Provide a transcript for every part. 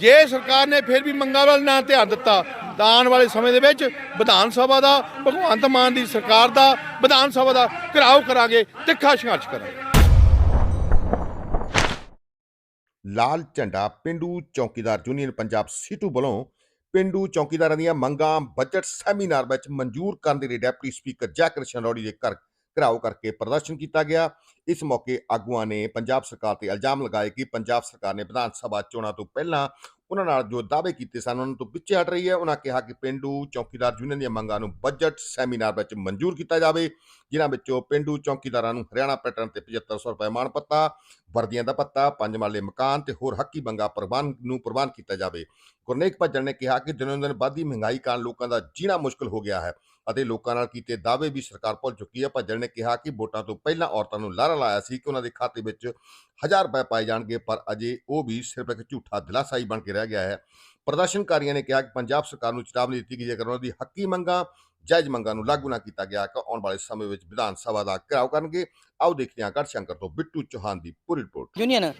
ਜੇ ਸਰਕਾਰ ਨੇ ਫਿਰ ਵੀ ਮੰਗਾਂ ਵੱਲ ਨਾ ਧਿਆਨ ਦਿੱਤਾ, ਤਾਂ ਆਉਣ ਵਾਲੇ ਸਮੇਂ ਦੇ ਵਿੱਚ ਵਿਧਾਨ ਸਭਾ ਦਾ, ਭਗਵੰਤ ਮਾਨ ਦੀ ਸਰਕਾਰ ਦਾ ਵਿਧਾਨ ਸਭਾ ਦਾ ਘਿਰਾਓ ਕਰਾਂਗੇ ਤਿੱਖਾ ਸੰਘਰਸ਼ ਕਰਾਂਗੇ। ਲਾਲ ਝੰਡਾ ਪਿੰਡੂ ਚੌਕੀਦਾਰ ਯੂਨੀਅਨ ਪੰਜਾਬ ਸੀਟੂ ਵੱਲੋਂ ਪਿੰਡੂ ਚੌਕੀਦਾਰਾਂ ਦੀਆਂ ਮੰਗਾਂ ਬਜਟ ਸੈਮੀਨਾਰ ਵਿੱਚ ਮਨਜ਼ੂਰ ਕਰਨ ਦੇ ਲਈ ਡਿਪਟੀ ਸਪੀਕਰ ਜੈਕ੍ਰਿਸ਼ਨ ਰੌੜੀ ਦੇ ਘਰ ਘਿਰਾਓ ਕਰਕੇ ਪ੍ਰਦਰਸ਼ਨ ਕੀਤਾ ਗਿਆ। ਇਸ ਮੌਕੇ ਆਗੂਆਂ ਨੇ ਪੰਜਾਬ ਸਰਕਾਰ ਤੇ ਇਲਜ਼ਾਮ ਲਗਾਏ ਕਿ ਪੰਜਾਬ ਸਰਕਾਰ ਨੇ ਵਿਧਾਨ ਸਭਾ ਚੋਣਾਂ ਤੋਂ ਪਹਿਲਾਂ ਉਹਨਾਂ ਨਾਲ ਜੋ ਦਾਅਵੇ ਕੀਤੇ ਸਨ, ਉਹਨਾਂ ਤੋਂ ਪਿੱਛੇ ਹਟ ਰਹੀ ਹੈ। ਉਹਨਾਂ ਕਿਹਾ ਕਿ ਪਿੰਡੂ ਚੌਕੀਦਾਰ ਯੂਨੀਅਨ ਦੀਆਂ ਮੰਗਾਂ ਨੂੰ ਬਜਟ ਸੈਮੀਨਾਰ ਵਿੱਚ ਮਨਜ਼ੂਰ ਕੀਤਾ ਜਾਵੇ, ਜਿਨ੍ਹਾਂ ਵਿੱਚੋਂ ਪਿੰਡੂ ਚੌਕੀਦਾਰਾਂ ਨੂੰ ਹਰਿਆਣਾ ਪੈਟਰਨ ਤੇ 7500 ਰੁਪਏ ਮਾਣ ਪੱਤਾ, ਵਰਦੀਆਂ ਦਾ ਪੱਤਾ, ਪੰਜ ਮਾਲੇ ਮਕਾਨ ਤੇ ਹੋਰ ਹੱਕੀ ਮੰਗਾਂ ਪ੍ਰਬੰਧ ਨੂੰ ਪ੍ਰਵਾਨ ਕੀਤਾ ਜਾਵੇ। ਗੁਰਨੇਕ ਭੱਜਣ ਨੇ ਕਿਹਾ ਕਿ ਦਿਨੋਂ ਦਿਨ ਵੱਧਦੀ ਮਹਿੰਗਾਈ ਕਾਰਨ ਲੋਕਾਂ ਦਾ ਜੀਣਾ ਮੁਸ਼ਕਲ ਹੋ ਗਿਆ ਹੈ। ਅਤੇ ਲੋਕਾਂ ਨਾਲ ਕੀਤੇ ਦਾਅਵੇ ਵੀ ਸਰਕਾਰ ਭੁੱਲ ਚੁੱਕੀ ਹੈ। ਭੱਜਣ ਨੇ ਕਿਹਾ ਕਿ ਵੋਟਾਂ ਤੋਂ ਪਹਿਲਾਂ ਔਰਤਾਂ ਨੂੰ ਲਾਰਾ ਲਾਇਆ ਸੀ ਕਿ ਉਹਨਾਂ ਦੇ ਖਾਤੇ ਵਿੱਚ 1000 ਰੁਪਏ ਪਾਏ ਜਾਣਗੇ, ਪਰ ਅਜੇ ਉਹ ਵੀ ਸਿਰਫ ਇੱਕ ਝੂਠਾ ਦਿਲਾਸਾਈ ਬਣ ਕੇ ਰਹਿ ਗਿਆ ਹੈ। ਪ੍ਰਦਰਸ਼ਨਕਾਰੀਆਂ ਨੇ ਕਿਹਾ ਕਿ ਪੰਜਾਬ ਸਰਕਾਰ ਨੂੰ ਚੇਤਾਵਨੀ ਦਿੱਤੀ ਗਈ ਜੇਕਰ ਉਹਨਾਂ ਦੀ ਹੱਕੀ ਮੰਗਾਂ, ਜਾਇਜ਼ ਮੰਗਾਂ ਨੂੰ ਲਾਗੂ ਨਾ ਕੀਤਾ ਗਿਆ ਤਾਂ ਆਉਣ ਵਾਲੇ ਸਮੇਂ ਵਿੱਚ ਵਿਧਾਨ ਸਭਾ ਦਾ ਘਿਰਾਓ ਕਰਨਗੇ। ਆਓ ਦੇਖਦੇ ਹਾਂ ਗੜਸ਼ੰਕਰ ਤੋਂ ਬਿੱਟੂ ਚੌਹਾਨ ਦੀ ਪੂਰੀ ਰਿਪੋਰਟ। ਯੂਨੀਅਨ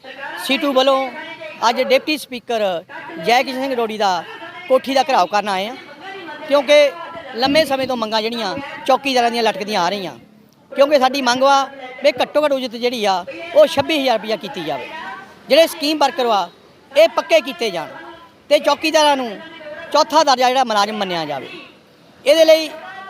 ਸੀਟੂ ਵੱਲੋਂ ਅੱਜ ਡਿਪਟੀ ਸਪੀਕਰ ਜੈ ਕਿਸ਼ਨ ਸਿੰਘ ਰੋੜੀ ਦਾ ਕੋਠੀ ਦਾ ਘਰਾਓ ਕਰਨ ਆਏ ਆ ਕਿਉਂਕਿ ਲੰਮੇ ਸਮੇਂ ਤੋਂ ਮੰਗਾਂ ਜਿਹੜੀਆਂ ਚੌਕੀਦਾਰਾਂ ਦੀਆਂ ਲਟਕਦੀਆਂ ਆ ਰਹੀਆਂ। ਕਿਉਂਕਿ ਸਾਡੀ ਮੰਗ ਵਾ ਵੀ ਘੱਟੋ ਘੱਟ ਉਜਰਤ ਜਿਹੜੀ ਆ, ਉਹ 26000 ਰੁਪਇਆ ਕੀਤੀ ਜਾਵੇ। ਜਿਹੜੇ ਸਕੀਮ ਵਰਕਰ ਵਾ, ਇਹ ਪੱਕੇ ਕੀਤੇ ਜਾਣ ਤੇ ਚੌਕੀਦਾਰਾਂ ਨੂੰ ਚੌਥਾ ਦਰਜਾ ਜਿਹੜਾ ਮੁਲਾਜ਼ਮ ਮੰਨਿਆ ਜਾਵੇ। ਇਹਦੇ ਲਈ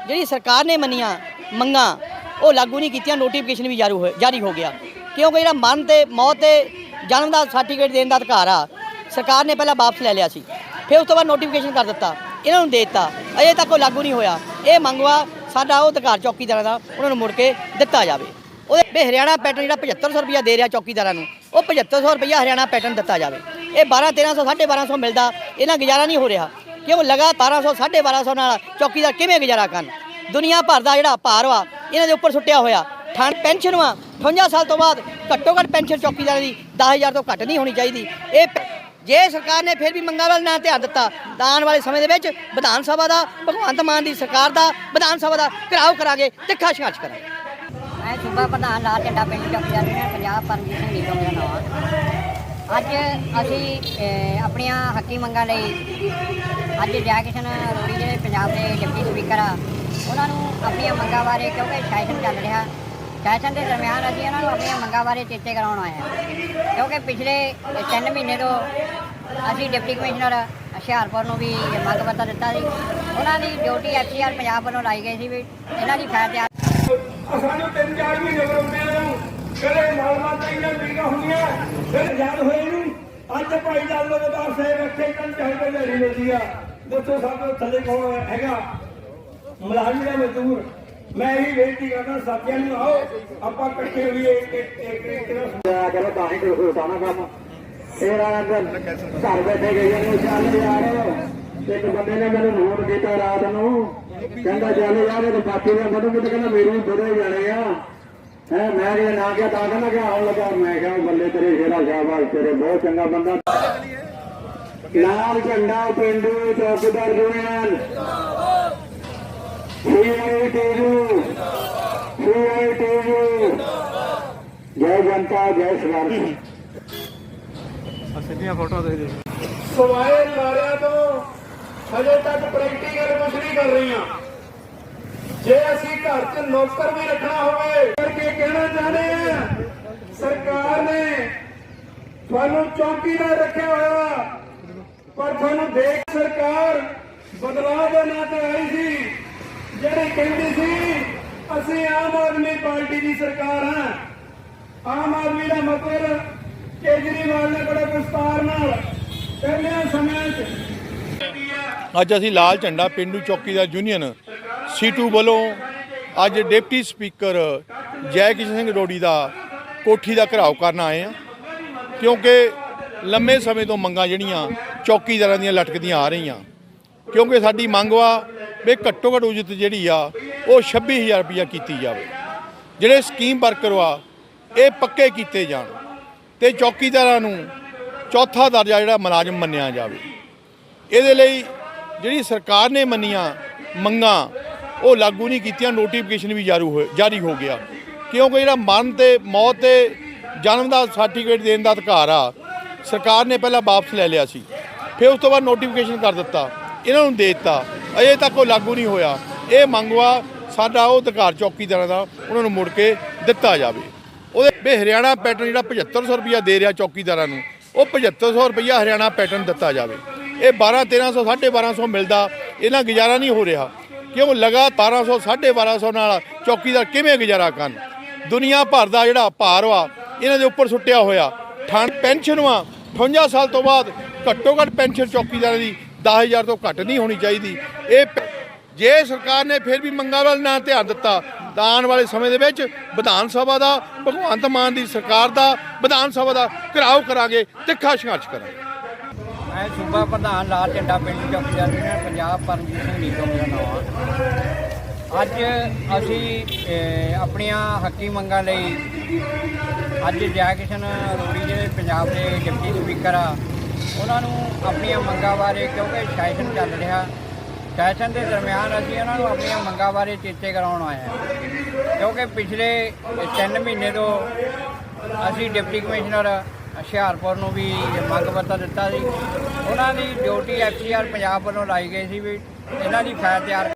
ਜਿਹੜੀ ਸਰਕਾਰ ਨੇ ਮੰਨੀਆਂ ਮੰਗਾਂ, ਉਹ ਲਾਗੂ ਨਹੀਂ ਕੀਤੀਆਂ ਨੋਟੀਫਿਕੇਸ਼ਨ ਵੀ ਜਾਰੀ ਹੋਇਆ ਜਾਰੀ ਹੋ ਗਿਆ। ਕਿਉਂਕਿ ਜਿਹੜਾ ਮਰਨ ਤੇ ਮੌਤ ਤੇ ਜਨਮ ਦਾ ਸਰਟੀਫਿਕੇਟ ਦੇਣ ਦਾ ਅਧਿਕਾਰ ਆ, ਸਰਕਾਰ ਨੇ ਪਹਿਲਾਂ ਵਾਪਸ ਲੈ ਲਿਆ ਸੀ। ਫਿਰ ਉਸ ਤੋਂ ਬਾਅਦ ਨੋਟੀਫਿਕੇਸ਼ਨ ਕਰ ਦਿੱਤਾ। ਇਹਨਾਂ ਨੂੰ ਦੇ ਦਿੱਤਾ ਅਜੇ ਤੱਕ ਉਹ ਲਾਗੂ ਨਹੀਂ ਹੋਇਆ ਇਹ ਮੰਗਵਾ ਸਾਡਾ ਉਹ ਅਧਿਕਾਰ ਚੌਕੀਦਾਰਾਂ ਦਾ ਉਹਨਾਂ ਨੂੰ ਮੁੜ ਕੇ ਦਿੱਤਾ ਜਾਵੇ ਉਹਦੇ ਹਰਿਆਣਾ ਪੈਟਰਨ ਜਿਹੜਾ 7500 ਰੁਪਇਆ ਦੇ ਰਿਹਾ ਚੌਕੀਦਾਰਾਂ ਨੂੰ ਉਹ 7500 ਰੁਪਇਆ ਹਰਿਆਣਾ ਪੈਟਰਨ ਦਿੱਤਾ ਜਾਵੇ ਇਹ 12 1300 1250 ਮਿਲਦਾ ਇਹਨਾਂ ਗੁਜ਼ਾਰਾ ਨਹੀਂ ਹੋ ਰਿਹਾ ਕਿ ਕਿਉਂ ਲਗਾ 1200 1250 ਨਾਲ ਚੌਕੀਦਾਰ ਕਿਵੇਂ ਗੁਜ਼ਾਰਾ ਕਰਨ ਦੁਨੀਆ ਭਰ ਦਾ ਜਿਹੜਾ ਭਾਰ ਵਾ ਇਹਨਾਂ ਦੇ ਉੱਪਰ ਸੁੱਟਿਆ ਹੋਇਆ ਠੰਡ ਪੈਨਸ਼ਨ ਵਾ 58 ਸਾਲ ਤੋਂ ਬਾਅਦ ਘੱਟੋ ਘੱਟ ਪੈਨਸ਼ਨ ਚੌਕੀਦਾਰਾਂ ਦੀ 10000 ਤੋਂ ਘੱਟ ਨਹੀਂ ਹੋਣੀ ਚਾਹੀਦੀ ਇਹ ਪ- ਜੇ ਸਰਕਾਰ ਨੇ ਫਿਰ ਵੀ ਮੰਗਾਂ ਵੱਲ ਨਾ ਧਿਆਨ ਦਿੱਤਾ, ਤਾਂ ਆਉਣ ਵਾਲੇ ਸਮੇਂ ਦੇ ਵਿੱਚ ਵਿਧਾਨ ਸਭਾ ਦਾ, ਭਗਵੰਤ ਮਾਨ ਦੀ ਸਰਕਾਰ ਦਾ, ਵਿਧਾਨ ਸਭਾ ਦਾ ਘਿਰਾਓ ਕਰਾਂਗੇ ਤਿੱਖਾ ਸੰਘਰਸ਼ ਕਰਾਂਗੇ। ਮੈਂ ਸੂਬਾ ਪ੍ਰਧਾਨ ਲਾਲ ਝੰਡਾ ਪਿੰਡ ਚੌਕੀਦਾਰ ਨੇ ਪੰਜਾਬ ਪਰਮਜੀਤ ਸਿੰਘ ਨੀਲੋਂ ਮੇਰਾ ਨਾਮ। ਅੱਜ ਅਸੀਂ ਆਪਣੀਆਂ ਹੱਕੀ ਮੰਗਾਂ ਲਈ ਅੱਜ ਜੈਕਿਸ਼ਨ ਰੋੜੀ ਜਿਹੜੇ ਪੰਜਾਬ ਦੇ ਡਿਪਟੀ ਸਪੀਕਰ ਆ। ਉਹਨਾਂ ਨੂੰ ਆਪਣੀਆਂ ਮੰਗਾਂ ਬਾਰੇ ਕਿਉਂਕਿ ਸੈਸ਼ਨ ਚੱਲ ਰਿਹਾ ਸੈਸ਼ਨ ਦੇ ਦਰਮਿਆਨ ਅਸੀਂ ਉਹਨਾਂ ਨੂੰ ਆਪਣੀਆਂ ਮੰਗਾਂ ਬਾਰੇ ਚੇਤੇ ਕਰਾਉਣ ਆਏ ਹਾਂ। ਕਿਉਂਕਿ ਪਿਛਲੇ 3 ਮਹੀਨੇ ਤੋਂ ਅਸੀਂ ਡਿਪਟੀ ਕਮਿਸ਼ਨਰ ਹੁਸ਼ਿਆਰਪੁਰ ਨੂੰ ਵੀ ਮੰਗ ਪੱਤਰ ਦਿੱਤਾ ਸੀ। ਉਹਨਾਂ ਦੀ ਡਿਊਟੀ ਐਫਸੀਆਰ ਪੰਜਾਬ ਵੱਲੋਂ ਲਾਈ ਗਈ ਸੀ ਵੀ ਇਹਨਾਂ ਦੀ ਫਾਇਲ ਤਿਆਰ ਸਾਨੂੰ ਤਿੰਨ ਚਾਰ ਮਹੀਨੇ ਬਰੋਂਦੇ ਨੂੰ ਕਦੇ ਮਾਲੂਮਾਤ ਦੀਆਂ ਮੀਟਿੰਗਾਂ ਹੁੰਦੀਆਂ ਫਿਰ ਯਾਦ ਹੋਏ ਨੂੰ, ਅੱਜ ਭਾਈ ਲਾਲ ਲਗਾਤਾਰ ਸਾਹਿਬ ਇੱਥੇ ਕੰਨ ਚਾਹੀਦਾ ਜਿਹੜੀ ਮਿਲਦੀ ਆ। ਦੱਸੋ ਸਾਡੇ ਥੱਲੇ ਕੌਣ ਹੈਗਾ? ਮੁਲਾਜ਼ਮ ਦਾ ਮਜ਼ਦੂਰ? ਮੈਂ ਇਹ ਬੇਨਤੀ ਕਰਦਾ, ਸਾਥੀਆਂ ਨੂੰ ਆਓ, ਆਪਾਂ ਇਕੱਠੇ ਹੋਈਏ, ਇੱਕ ਇੱਕ ਇੱਕ ਇੱਕ ਨਾ ਤਾਂ ਹੀ ਕੋਈ ਹੋਤਾ ਕੰਮ। ਇਹ ਰਾਤ ਘਰ ਬੈਠੇ ਗਏ ਨੂੰ, ਚੱਲ ਯਾਰ ਇੱਕ ਬੰਦੇ ਨੇ ਮੈਨੂੰ ਨੋਟ ਕੀਤਾ ਰਾਤ ਨੂੰ, ਕਹਿੰਦਾ, ਚੱਲ ਯਾਰ ਇਹ ਬਾਕੀ ਦਾ ਮੈਨੂੰ ਕਿਤੇ ਕਹਿੰਦਾ ਮੇਰੇ ਵੀ ਬੁਰੇ ਜਾਣੇ ਆ। ਹੈ, ਮੈਂ ਜੇ ਨਾ ਗਿਆ ਤਾਂ ਕਹਿੰਦਾ ਕਿ ਆਉਣ ਲੱਗਾ। ਮੈਂ ਕਿਹਾ, ਉਹ ਬੱਲੇ ਤੇਰੇ ਸ਼ੇਰਾ ਸ਼ਾਬਾਸ਼, ਤੇਰੇ ਬਹੁਤ ਚੰਗਾ ਬੰਦਾ। ਲਾਲ ਝੰਡਾ ਪਿੰਡੂ ਚੌਕੀਦਾਰ ਯੂਨੀਅਨ ਜੈ ਜਨਤਾ ਜੈ ਸਵਾਰਥ। ਸਵਾਏ ਮਾਰਿਆ ਤੋਂ ਹਜੇ ਤੱਕ ਪ੍ਰੈਕਟੀਕਲ ਕੁਝ ਨਹੀਂ ਕਰ ਰਹੀਆਂ। ਜੇ ਅਸੀਂ ਘਰ 'ਚ ਨੌਕਰ ਵੀ ਰੱਖਣਾ ਹੋਵੇ ਕਰਕੇ ਕਹਿਣਾ ਚਾਹੁੰਦੇ ਆ ਸਰਕਾਰ ਨੇ ਤੁਹਾਨੂੰ ਚੌਕੀਦਾਰ ਰੱਖਿਆ ਹੋਇਆ ਪਰ ਤੁਹਾਨੂੰ ਦੇਖ ਸਰਕਾਰ ਬਦਲਾਅ ਦੇ ਨਾਂ ਤੇ ਆਈ ਸੀ। ਜਿਹੜੀ ਕਹਿੰਦੀ ਸੀ, ਅਸੀਂ ਆਮ ਆਦਮੀ ਪਾਰਟੀ ਦੀ ਸਰਕਾਰ ਹਾਂ। ਆਮ ਆਦਮੀ ਦਾ ਮਤਲਬ ਕੇਜਰੀਵਾਲ ਨੇ ਬੜੇ ਵਿਸਤਾਰ ਨਾਲ ਪਹਿਲਿਆਂ ਸਮਿਆਂ 'ਚ ਅੱਜ ਅਸੀਂ ਲਾਲ ਝੰਡਾ ਪਿੰਡੂ ਚੌਕੀਦਾਰ ਯੂਨੀਅਨ ਸੀਟੂ ਵੱਲੋਂ ਅੱਜ ਡਿਪਟੀ ਸਪੀਕਰ ਜੈ ਕਿਸ਼ਨ ਸਿੰਘ ਰੋੜੀ ਦਾ ਕੋਠੀ ਦਾ ਘਿਰਾਓ ਕਰਨ ਆਏ ਆ ਕਿਉਂਕਿ ਲੰਮੇ ਸਮੇਂ ਤੋਂ ਮੰਗਾਂ ਜਿਹੜੀਆਂ ਚੌਕੀਦਾਰਾਂ ਦੀਆਂ ਲਟਕਦੀਆਂ ਆ ਰਹੀਆਂ। ਕਿਉਂਕਿ ਸਾਡੀ ਮੰਗ ਵਾ ਵੀ ਘੱਟੋ ਘੱਟ ਉਜਤ ਜਿਹੜੀ ਆ, ਉਹ 26000 ਰੁਪਇਆ ਕੀਤੀ ਜਾਵੇ। ਜਿਹੜੇ ਸਕੀਮ ਵਰਕਰ ਆ, ਇਹ ਪੱਕੇ ਕੀਤੇ ਜਾਣ। ਤੇ ਚੌਕੀਦਾਰਾਂ ਨੂੰ ਚੌਥਾ ਦਰਜਾ ਜਿਹੜਾ ਮੁਲਾਜ਼ਮ ਮੰਨਿਆ ਜਾਵੇ। ਇਹਦੇ ਲਈ ਜਿਹੜੀ ਸਰਕਾਰ ਨੇ ਮੰਨੀਆਂ ਮੰਗਾਂ, ਉਹ ਲਾਗੂ ਨਹੀਂ ਕੀਤੀਆਂ ਨੋਟੀਫਿਕੇਸ਼ਨ ਵੀ ਜਾਰੀ ਹੋਇਆ ਜਾਰੀ ਹੋ ਗਿਆ। ਕਿਉਂਕਿ ਜਿਹੜਾ ਮਰਨ ਤੇ ਮੌਤ ਤੇ ਜਨਮ ਦਾ ਸਰਟੀਫਿਕੇਟ ਦੇਣ ਦਾ ਅਧਿਕਾਰ ਆ, ਸਰਕਾਰ ਨੇ ਪਹਿਲਾਂ ਵਾਪਸ ਲੈ ਲਿਆ ਸੀ। ਫਿਰ ਉਸ ਤੋਂ ਬਾਅਦ ਨੋਟੀਫਿਕੇਸ਼ਨ ਕਰ ਦਿੱਤਾ। ਇਹਨਾਂ ਨੂੰ ਦੇ ਦਿੱਤਾ। ਅਜੇ ਤੱਕ ਉਹ ਲਾਗੂ ਨਹੀਂ ਹੋਇਆ। ਇਹ ਮੰਗਵਾ ਸਾਡਾ ਉਹ ਅਧਿਕਾਰ ਚੌਕੀਦਾਰਾਂ ਦਾ, ਉਹਨਾਂ ਨੂੰ ਮੁੜ ਕੇ ਦਿੱਤਾ ਜਾਵੇ। ਉਹਦੇ ਵੀ ਹਰਿਆਣਾ ਪੈਟਰਨ ਜਿਹੜਾ 7500 ਰੁਪਇਆ ਦੇ ਰਿਹਾ ਚੌਕੀਦਾਰਾਂ ਨੂੰ, ਉਹ 7500 ਰੁਪਇਆ ਹਰਿਆਣਾ ਪੈਟਰਨ ਦਿੱਤਾ ਜਾਵੇ। ਇਹ 12 1300 1250 ਮਿਲਦਾ, ਇਹਨਾਂ ਗੁਜ਼ਾਰਾ ਨਹੀਂ ਹੋ ਰਿਹਾ। ਕਿਉਂ ਲਗਾ 1200 1250 ਨਾਲ ਚੌਕੀਦਾਰ ਕਿਵੇਂ ਗੁਜ਼ਾਰਾ ਕਰਨ? ਦੁਨੀਆ ਭਰ ਦਾ ਜਿਹੜਾ ਭਾਰ ਵਾ, ਇਹਨਾਂ ਦੇ ਉੱਪਰ ਸੁੱਟਿਆ ਹੋਇਆ। ਠੰਡ ਪੈਨਸ਼ਨ ਵਾ 58 ਸਾਲ ਤੋਂ ਬਾਅਦ ਘੱਟੋ ਘੱਟ ਪੈਨਸ਼ਨ ਚੌਕੀਦਾਰਾਂ ਦੀ 10000 ਤੋਂ ਘੱਟ ਨਹੀਂ ਹੋਣੀ ਚਾਹੀਦੀ। ਇਹ ਜੇ ਸਰਕਾਰ ਨੇ ਫਿਰ ਵੀ ਮੰਗਾਂ ਵੱਲ ਨਾ ਧਿਆਨ ਦਿੱਤਾ, ਤਾਂ ਆਉਣ ਵਾਲੇ ਸਮੇਂ ਦੇ ਵਿੱਚ ਵਿਧਾਨ ਸਭਾ ਦਾ, ਭਗਵੰਤ ਮਾਨ ਦੀ ਸਰਕਾਰ ਦਾ ਵਿਧਾਨ ਸਭਾ ਦਾ ਘਿਰਾਓ ਕਰਾਂਗੇ ਤਿੱਖਾ ਸੰਘਰਸ਼ ਕਰਾਂਗੇ। ਮੈਂ ਸੂਬਾ ਪ੍ਰਧਾਨ ਲਾਲ ਝੰਡਾ ਪਿੰਡ ਚੌਕੀਦਾਰ ਯੂਨੀਅਨ ਪੰਜਾਬ ਪਰਮਜੀਤ ਸਿੰਘ ਨੀਤੋ ਮੇਰਾ ਨਾਮ ਅੱਜ ਅਸੀਂ ਆਪਣੀਆਂ ਹੱਕੀ ਮੰਗਾਂ ਲਈ ਅੱਜ ਜੈ ਕਿਸ਼ਨ ਰੋੜੀ ਜਿਹੜੇ ਪੰਜਾਬ ਦੇ ਡਿਪਟੀ ਸਪੀਕਰ ਆ ਉਹਨਾਂ ਨੂੰ ਆਪਣੀਆਂ ਮੰਗਾਂ ਬਾਰੇ, ਕਿਉਂਕਿ ਸੈਸ਼ਨ ਚੱਲ ਰਿਹਾ, ਸੈਸ਼ਨ ਦੇ ਦਰਮਿਆਨ ਅਸੀਂ ਉਹਨਾਂ ਨੂੰ ਆਪਣੀਆਂ ਮੰਗਾਂ ਬਾਰੇ ਚੇਤੇ ਕਰਾਉਣ ਆਏ ਹਾਂ। ਕਿਉਂਕਿ ਪਿਛਲੇ 3 ਮਹੀਨੇ ਤੋਂ ਅਸੀਂ ਡਿਪਟੀ ਕਮਿਸ਼ਨਰ ਹੁਸ਼ਿਆਰਪੁਰ ਨੂੰ ਵੀ ਮੰਗ ਪੱਤਰ ਦਿੱਤਾ ਸੀ। ਉਹਨਾਂ ਦੀ ਡਿਊਟੀ ਐਫਸੀਆਰ ਪੰਜਾਬ ਵੱਲੋਂ ਲਾਈ ਗਈ ਸੀ ਵੀ ਇਹਨਾਂ ਦੀ ਫਾਈਲ ਤਿਆਰ